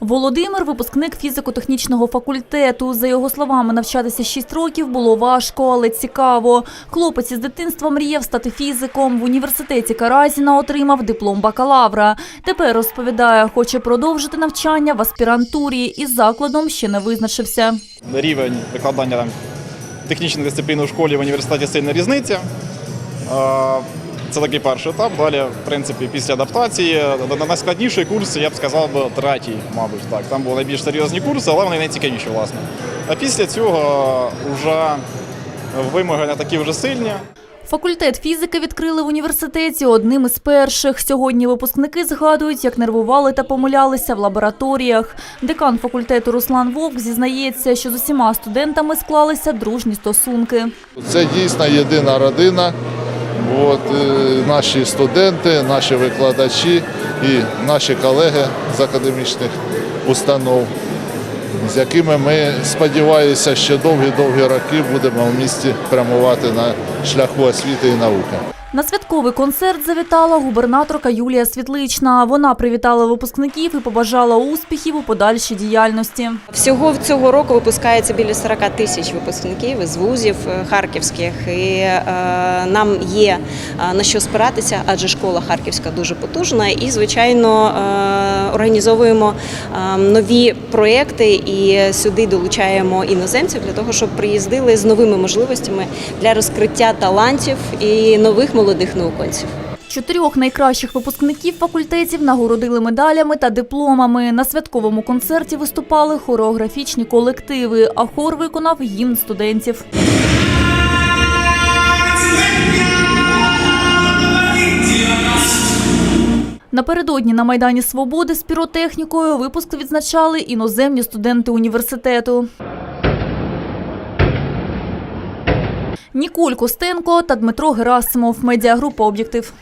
Володимир – випускник фізико-технічного факультету. За його словами, навчатися 6 років було важко, але цікаво. Хлопець із дитинства мріяв стати фізиком. В університеті Каразіна отримав диплом бакалавра. Тепер, розповідає, хоче продовжити навчання в аспірантурі і закладом ще не визначився. рівень викладання там, технічних дисциплін у школі в університеті сильна різниця. Е, Це такий перший етап. Далі, в принципі, після адаптації на- найскладніший курс, я б сказав, третій, мабуть. Так. Там були найбільш серйозні курси, але вони найцікавіші, власне. А після цього вже вимоги не такі вже сильні. Факультет фізики відкрили в університеті одним із перших. Сьогодні випускники згадують, як нервували та помилялися в лабораторіях. Декан факультету Руслан Вовк зізнається, що з усіма студентами склалися дружні стосунки. Це дійсно єдина родина. От, е, наші студенти, наші викладачі і наші колеги з академічних установ, з якими ми сподіваюся, ще довгі-довгі роки будемо в місті прямувати на шляху освіти і науки. На святковий концерт завітала губернаторка Юлія Світлична. Вона привітала випускників і побажала успіхів у подальшій діяльності. Всього цього року випускається біля 40 тисяч випускників із вузів е, харківських, і е, нам є е, на що спиратися, адже школа харківська дуже потужна. І звичайно е, організовуємо е, нові проекти і сюди долучаємо іноземців для того, щоб приїздили з новими можливостями для розкриття талантів і нових молодих науковців. Чотирьох найкращих випускників факультетів нагородили медалями та дипломами. На святковому концерті виступали хореографічні колективи, а хор виконав гімн студентів. Напередодні на Майдані Свободи з піротехнікою випуск відзначали іноземні студенти університету. Нікуль Костенко та Дмитро Герасимов. Медіагрупа «Об'єктив».